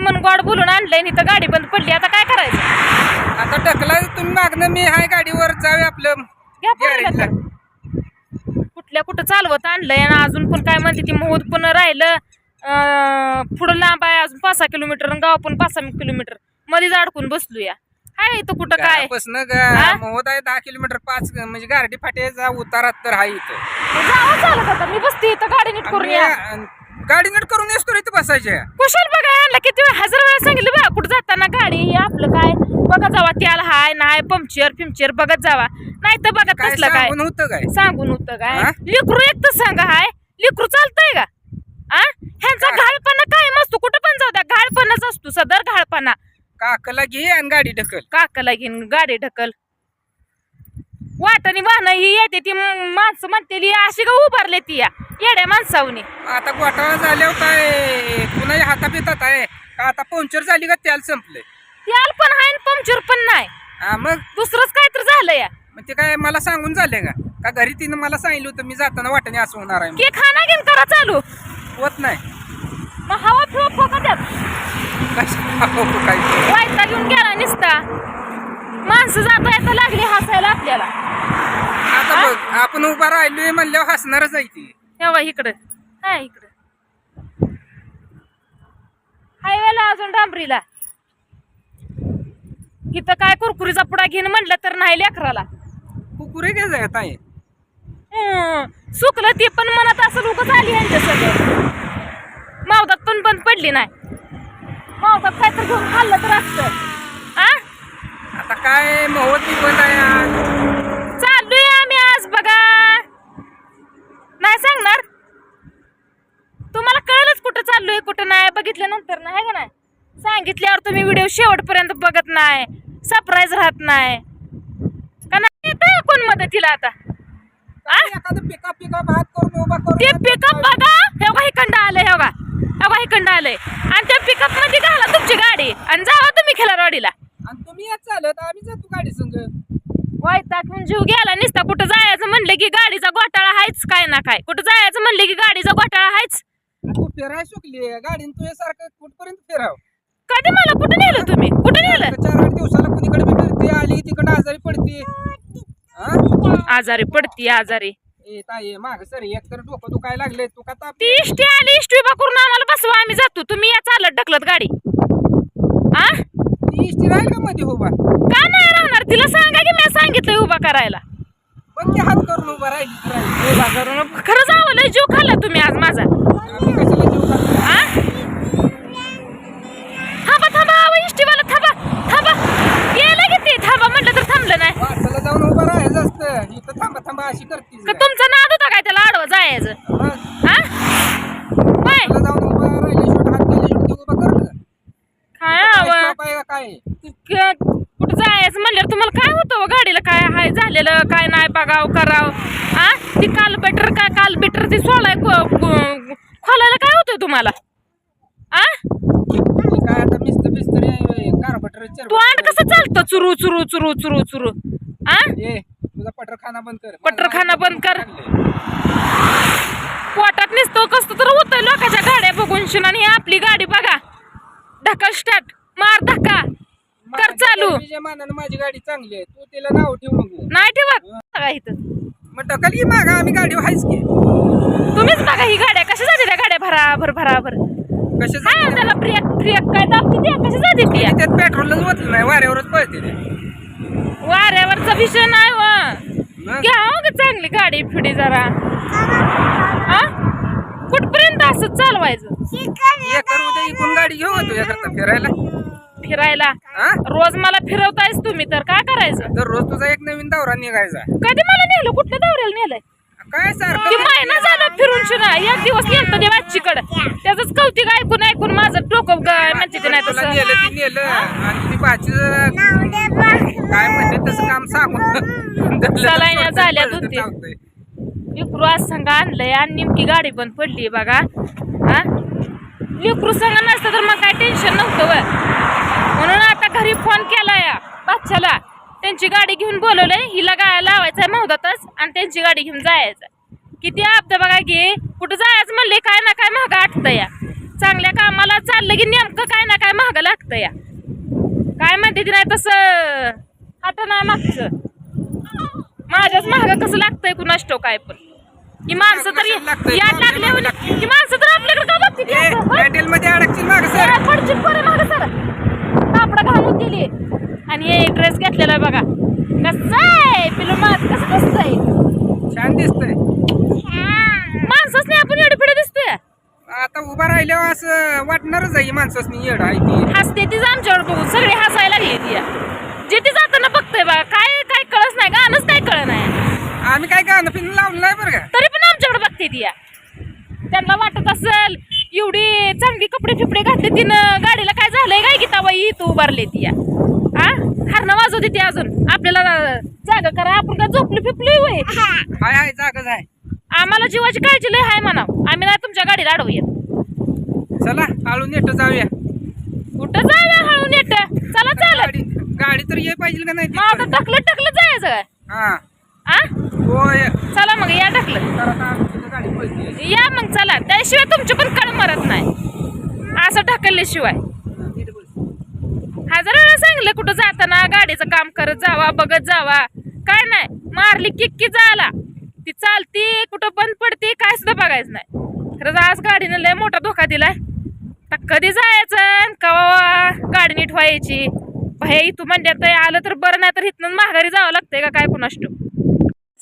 म्हणून गोड बोलून आणलंय आणि इथं गाडी बंद पडली. आता काय करायचं? आता ढकला तुम्ही मागणं मी हाय गाडीवर जाऊया आपलं. घ्या पोरीला गॅरेजला तर. कुठल्या कुठं चालवत आणलंय आणि अजून पण काय म्हणते ती मोहद पण राहिलं. अं, पुढं लांब आहे अजून पाच सहा किलोमीटर आणि गाव पण पाच सहा किलोमीटर. मध्येच अडकून बसलो या हाय इथं कुठं काय? हा? ग मोहत आहे दहा किलोमीटर पाच म्हणजे गारडी फाट्याचा उतारात तर आहे इथं. जावं चालत आता. मी बसते इथं गाडी नीट करून या. आणि गाडी नीट करून येतो इथं बसायच्या कुशल बघा आणला किती वेळा हजार वेळा सांगितलं बघा कुठं जाताना गाडी हे आपलं काय? बघा जावा त्याला हाय नाही पंक्चर पिंक्चर बघत जावा. नाही तर बघा काय कसलं काय? सांगून होतं काय? सांगून होतं काय? हा? लिकरू एक तर सांगा हाय. लिकरू चालतंय का? आ? ह्यांचा काय? घाळपणा कायम असतो. कुठं पण जाऊ द्या घाळपणाच असतो सदर घाळपणा काकला घे आणि गाडी ढकल. काकाला घेऊन गाडी ढकल. वाटाने वाहन ही येते ती माणसं म्हणते अशी का उभारले ती या येड्या माणसावनी. आता घोटाळा झाल्यावर काय कुणाच्या हातात येतात आहे. का आता पंक्चर झाली का त्याला संपले त्याला पण हाय पंक्चर पण नाही. हा मग? दुसरंच काय तर झालं या. मग ते काय मला सांगून झाले का? का घरी तिनं मला सांगितलं होतं मी जाताना वाटेने असं होणार आहे के खाना घेऊन करा चालू. होत नाही. मग हवा फिवा फोका त्यात. कशा काय वायता घेऊन गेला निसता. माणसं जाता येता लागली हसायला आपल्याला. आता बघ आपण उभा राहिलोय म्हणल्यावर हसणारच आहे ती. तेव्हा इकडं. हा इकडं. हायवेला अजून डांबरीला. इथं काय कुरकुरीचा पुडा घेऊन म्हणलं तर नाही लेकराला कुकुरे काय जात आहे हम्म, सुकलं ते पण मनात असं लोक आली यांच्या सगळं मावदात पण बंद पडली नाही. मावदात काय तर घेऊन खाल्लं तर असतं. आ? आता काय महोत बंद आहे आज. चाललोय आम्ही आज बघा नाही सांगणार तुम्हाला कळलंच कुठं चाललोय कुठं नाही बघितल्यानंतर नाही का नाही सांगितल्यावर तुम्ही व्हिडिओ शेवटपर्यंत बघत नाही सरप्राईज राहत नाही. का नाही? कोण मदतीला आता? ते पिकअप बघा. हे बघा इकडं आलंय हे बघा. हे इकडं आलंय. आणि त्या पिकअपमध्ये घाला तुमची गाडी आणि जावा तुम्ही खिलारवाडीला आणि तुम्ही यात चालत आम्ही जातो गाडी संग. वायताक जीव गेला निसता कुठं जायचं म्हणलं की गाडीचा घोटाळा हायच काय ना काय. कुठं जायचं म्हणलं की गाडीचा घोटाळा हायच तू फिराय सुकली गाडीन तुझ्यासारखं कुठपर्यंत फिराव? कधी मला? कुठं नेलं तुम्ही? कुठं नेलं? चार आठ दिवसाला कुणीकडे फिरते आली तिकडे आजारी पडते. हा? आजारी पडती आजारी. ए ताई माग सर एक तर डोकं दुखायला लागले तू का ताप ती इष्टी आली इष्टी उभा करून आम्हाला बसवा आम्ही जातो. तुम्ही या चालत ढकलत गाडी. आ? ती इष्टी राहील का मध्ये उभा? का नाही राहणार? तिला सांगा की मी सांगितलंय उभा करायला. बघ की हात करून उभा राहिली. उभा करून खरंच आवलं जीव खाल्ला तुम्ही आज माझा आम्ही कशाला जीव खातो? आ थांबा थांबा अहो, इष्टीवाला थांबा थांबा गेलं की ते थांबा म्हटलं तर थांबलं नाही वाटलं जाऊन उभं राहायचं असतं इथं थांबा थांबा अशी करतीस का तुमचा नाद होता काय त्याला आडवं जायचं मग हा होय त्याला जाऊन उभं राहिले शेवट हात केले शेवट ते उभं कर काय काय हवं stop आहे का काय क- कुठं जायचं म्हणल्यावर तुम्हाला काय होतं व गाडीला काय हाय झालेलं काय नाही बघाव कराव? आ? ती काल बेटर काय काल बेटर ती सोळाय खोलायला काय होतं तुम्हाला? आ? हे तू आण कसं चालतं? चुरू चुरू चुरू चुरू चुरू. आ? ए तुझा पटर खाना बंद कर. पटरखाना बंद कर. पोटात निसतो कसं तर होतं लोकांच्या गाड्या बघून शिन आणि ही आपली गाडी बघा. ढकल स्टार्ट मार धक्का. कर चालू. तुझ्या मानानं माझी गाडी चांगली आहे. तू तिला नाव ठेवू नको. नाही ठेवत. बघा इथं. मग ढकल की मागा आम्ही गाडी व्हायच की. तुम्हीच बघा ही गाड्या कशा जाते त्या गाड्या भराभर भराभर. कसे त्याला काय दाबते त्या कशा जाते त्या त्यात पेट्रोलच नाही वाऱ्यावरच पळते ते. वाऱ्यावरचा विषय नाही व मग घ्या हो ग चांगली गाडी फिडी जरा. हा? कुठपर्यंत असं चालवायचं? एकर उद्या इकून गाडी घेऊ तुझ्याकरता फिरायला? फिरायला. रोज मला फिरवतायच तुम्ही तर काय करायचं? दररोज तुझा एक नवीन दौरा निघायचा. कधी मला नेलं? कुठल्या दौऱ्याला नेलंय? काय ती सारखं महिना झालं फिरून शिना एक दिवस नेलतं देवाचीकडं त्याच कौतिक ऐकून ऐकून माझं डोकं ग- म्हणते ते नाही तसं. नेलं ती नेलं. आणि ती भाची काय म्हणते तसं काम सांगून सलाईन्या झाल्या दोन तीन. लिकरू आज संघ आणलंय आणि नेमकी गाडी पण पडली बघा. हा? लिकरू संघ नसतं तर मग काय टेन्शन नव्हतं व म्हणून आता घरी फोन केला या बादशाला त्यांची गाडी घेऊन बोलवलंय हिला गाय लावायचंय मौदातच आणि त्यांची गाडी घेऊन जायचं किती आपदा बघा की कुठं जायचं म्हणले काय ना काय महाग आठतं या. चांगल्या कामाला चाललं की नेमकं काय ना काय महाग लागतं या. काय म्हणते ती नाही तसं हात नाही मागचं. माझ्याच महाग कसं लागतंय कुणास ठेव काय पण. ही माणसं तर? याद महाग लागले. ही माणसं तर आपल्याकडे का बघते ए हॉटेल मध्ये अडकशील माग सर. पडचित पोरे मागं सर. दिली. आणि हे ड्रेस घेतलेला आहे बघा. कसं आहे? पिलो मात कसं दिसतंय? छान दिसतंय. माणसंच नाही आपण एवढे पुढे दिसतोय. आता उभा राहिल्यावर असं वाटणारच आहे माणसासनी येड आहे ती. हसते तीच आमच्यावर बघून. सगळे हसायला लागली ती. जे ती जाताना बघतोय बघा काय काय कळत नाही. गाणंच काय कळ नाही. आम्ही काय गाणं फिरून लावलं नाही बरं का? तरी पण आमच्याकडे बघते ती. त्यांना वाटत असेल एवढी चांगली कपडे फिपडे घातले तिनं. गाडीला काय झालंय काय गीता बाई इथं उभारले ती या. हा? हरणं वाजवते ती अजून. आपल्याला जागा करा. आपण काय झोपली फिपली होय? हाय हाय जागच आहे. आम्हाला जीवाची काळजी लय हाय म्हणा आम्ही नाही तुमच्या गाडीला अडवूया चला आळू नेट जाऊया. कुठं जायला हळू नेट? चला चालत. गाडी गाडी तर ये पाहिजे का नाही मग आता तिथपर्यंत? टकलं टकलं जायचं काय? हा. होय चला मग या टाकलं या मग चला. त्याशिवाय तुमची पण कळ मरत नाही. असं ढकलल्याशिवाय. हजार वेळा सांगितलं कुठं जाताना गाडीचं काम करत जावा बघत जावा. काय नाही मारली किक्की जाला. ती चालती कुठं बंद पडते काय सुद्धा बघायचं नाही. खरंच आज गाडीनं लय मोठा धोका दिलाय. तर कधी जायचं कवा गाडी नीट व्हायची? भाई इथं म्हणण्यात आलं तर बरं नाही तर इथनं माघारी जावं लागतंय का? काय कुणाष्ट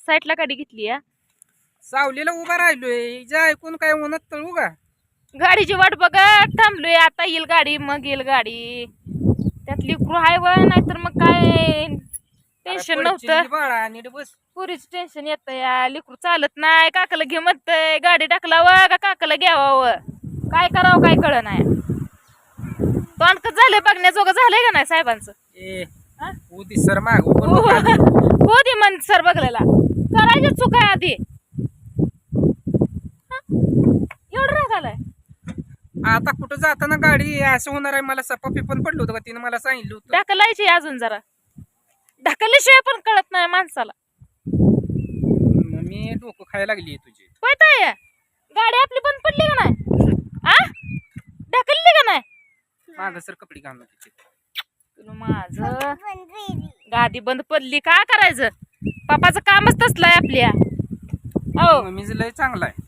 साईडला गाडी घेतली या सावलीला उभा राहिलोय जा ऐकून काय उन्हात तळू का गाडीची वाट बघत थांबलोय आता येईल गाडी मग येईल गाडी. त्यातली क्रू आहे व नाहीतर मग काय? टेन्शन नव्हतं. बाळा नीट बस. पुरीच टेन्शन येतं या लिकरू चालत नाही काकाला घे म्हणतंय गाडी टाकला व का काकाला घ्यावं काय करावं काय कळ नाही. तोंड कसं झालंय बघण्याजोगं झालंय का नाही साहेबांचं? ए हा? उदी सर माग हो दे. मन सर बघलेला करायची चूक आहे आधी? एवढं आता कुठं जाताना गाडी असं होणार आहे मला सप्पा पिपन पडलं होतं का तिने मला सांगितलं होतं. ढकलायची अजून जरा. ढकलल्याशिवाय पण कळत नाही माणसाला. मग मी डोकं खायला लागली तुझी. पळताय गाडी आपली बंद पडली का नाही? आ? ढकलली का नाही? माग सर कपडे घालून तिचे तुला माझं गाडी बंद पडली का करायचं? पप्पाचं कामच तसलं आहे आपल्या. हो. मी लय चांगला आहे.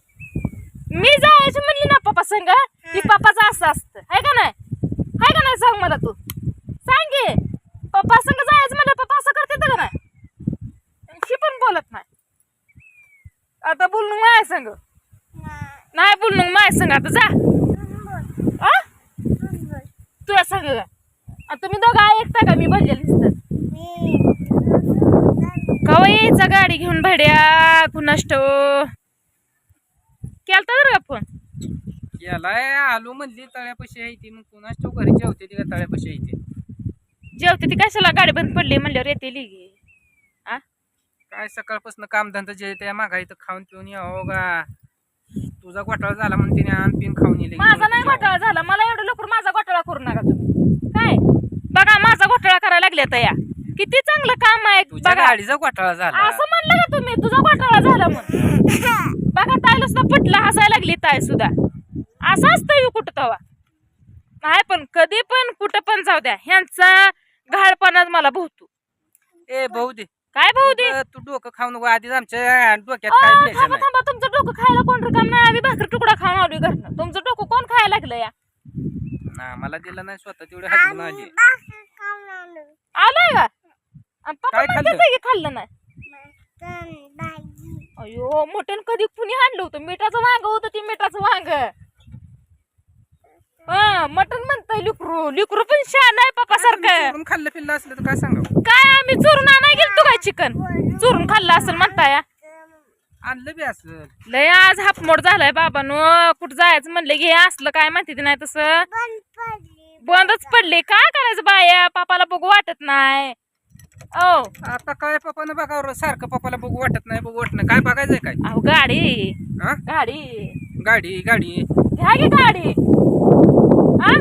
मी जायची म्हणली ना पप्पा संग की पप्पाचं असं असतं. आहे का नाही? आहे का नाही सांग मला तू? सांग पप्पा संग जायचं म्हणलं पप्पा असं करते का नाही? ही पण बोलत नाही. आता बोल मग माझ्या संग. नाही बोल मग माझ्या संग. आता जा. आ? तुला सांग. तुम्ही दोघं ऐकता का? मी बनलेली दिसतात. यायचा गाडी घेऊन भाड्या कुणाष्ट केलता जर का फोन? यालाय आलू म्हणली तळ्यापाशी आहे ती मग कुणाच तो घरी जेवते ती का तळ्यापाशी आहे ती? जेवते ती कशाला? गाडी बंद पडली म्हणल्यावर येते लिगी आ? काय सकाळपासून कामधंदा जे त्या मागाई तर खाऊन पिऊन यावं का तुझा घोटाळा झाला म्हणून तिने आण पिऊन खाऊन येले माझा नाही घोटाळा झाला. मला एवढं लवकर माझा घोटाळा करू नका तुम्ही. काय? बघा माझा घोटाळा करायला लागले तर या. किती चांगलं काम आहे तुझ्या बघा. गाडीचा घोटाळा झाला. असं म्हणलं का तुम्ही तुझा घोटाळा झाला म्हणून. बघा ताईला सुद्धा पटलं हसायला लागली ताई सुद्धा. असं असतं येऊ कुठं तवा. नाही पण कधी पण कुठं पण जाऊ द्या. ह्यांचा घाळपणाच मला भोवतो. ए भाऊ दे काय भाऊ दे तू डोकं खाऊ नको. आधीच आमच्या डोक्यात काय अहो, प्लेशन थांबा आहे? थांबा. तुमचं डोकं खायला कोण रिकाम नाही. आम्ही भाकर तुकडा खाऊन आलोय घरनं. तुमचं डोकं कोण खायला लागलं या? ना मला दिलं नाही स्वतः तेवढे हजून आली. आलाय का? आणि पप्पा काय म्हणतात खाल्लं? की खाल्लं नाही. अयो मटण कधी कुणी आणलं होतं? मिठाचं वांग होतं ते मिठाचं वांग. हा मटण म्हणतंय लिकरू. लिकरू पण छान आहे पप्पा सारखं. खाल्लं पिल्लं असलं तर काय सांगावं? काय आम्ही चोरून आणाय गेलतो काय चिकन? चोरून खाल्लं असेल म्हणताय. आणलं बी असलं. लय आज हापमोड झालाय बाबानो. कुठं जायचं म्हणलं घे असलं काय म्हणते ते नाही तसं. बंदच पडले. काय करायचं बाया? पापाला बघू वाटत नाही. ओ आता काय पप्पानं बघावं सारखं पप्पाला बघू वाटत नाही बघू वाटत नाही. काय बघायचंय काय? अहो गाडी. हा? गाडी. गाडी गाडी. घ्या की गाडी. हा?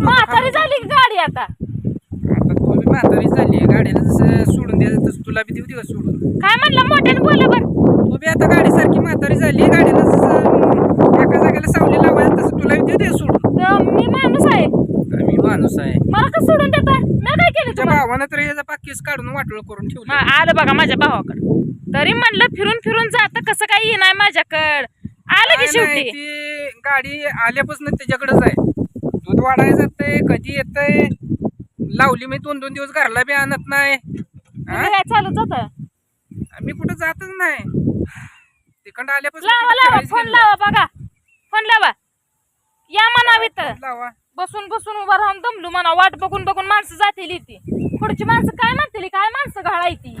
म्हातारी झाली की गाडी आता. आता तू बी म्हातारी झाली गाडीला जसं सोडून द्यायचं तसं तुला बी देऊ दे का सोडून? काय म्हणलं मोठ्याने बोला बर? तू बी आता गाडी सारखी म्हातारी झाली गाडीला जसं एका जागेला सावली लावायला तसं तुला दे दे सोडून तर मी माणूस आहे मी माणूस आहे मला का सोडून देताय मी काय केलं तुझ्या तुम्हाला भावानं तर याचा पाकीस काढून वाटोळ करून ठेवलं. आलं बघा माझ्या भावाकडं. तरी म्हणलं फिरून फिरून जात कसं काही येणार माझ्याकड? आलं की नाही, नाही, शेवटी? ती गाडी आल्यापासून त्याच्याकडेच आहे. दूध वाढायला जातंय कधी येतंय? लावली मी दोन दोन दिवस घरला बी आणत नाही. हा? तुम्ही काय चालत जात मी कुठं जातच नाही. तिकडं आल्यापासून लावा कुठं लावा फिरायचं फोन गेलं. लावा बघा. फोन लावा. या म्हणावी तर लावा. बसून बसून उभा राहून दमलू म्हणा. वाट बघून बघून माणसं जातील ती पुढची माणसं काय म्हणतील? काय माणसं घालायची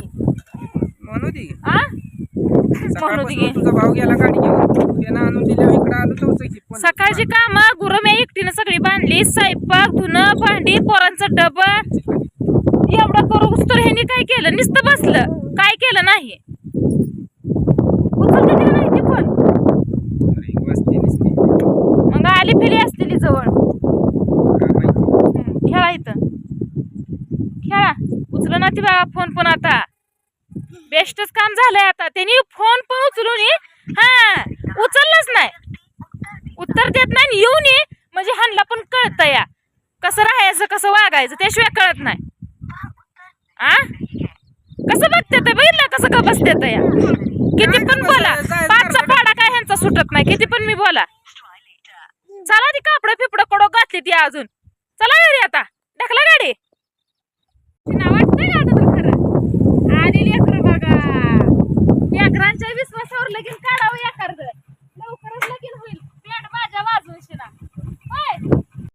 म्हणू दे. आ? म्हणू दे. सकाळपासून तुझा भाऊ गेला गाडी घेऊन. त्यानं आणून दिल्या इकडं आलो चौथी पण. सकाळची काम गुरु मी एकटीनं सगळी बांधली स्वयंपाक धुणं भांडी पोरांचं डब. एवढं करू तर ह्यांनी काय केलं? नुसतं बसलं. काय केलं नाही? उचलते का नाही ती पण. रिंग वाजते नुसती. मग आली फिली असलेली जवळ. काय माहिती. हम्म, खेळा इथं. खेळा उचल बाबा फोन पण आता. बेस्टच काम झालंय आता. त्यांनी फोन पण उचलून हा उचललाच नाही. उत्तर देत नाही आणि येऊन ये. म्हणजे ह्यांना पण कळत या. कसं राहायचं कसं वागायचं त्याशिवाय कळत नाही. आ? कसं बघते ते बघितलं कसं का बसते या? किती पण बोला. पाचचा पाडा काय ह्यांचा सुटत नाही. किती पण मी बोला. चला ती कापड फिपड कडो घातली ती अजून. चला घरी आता. ढकला गाडी. तिला वाटतंय आता तर खरं? आणि लेकर बघा. लेकरांच्या विश्वासावर लगीन काढावं एखादं. लवकरच लगीन होईल. पेट माझ्या वाजवशीना होय?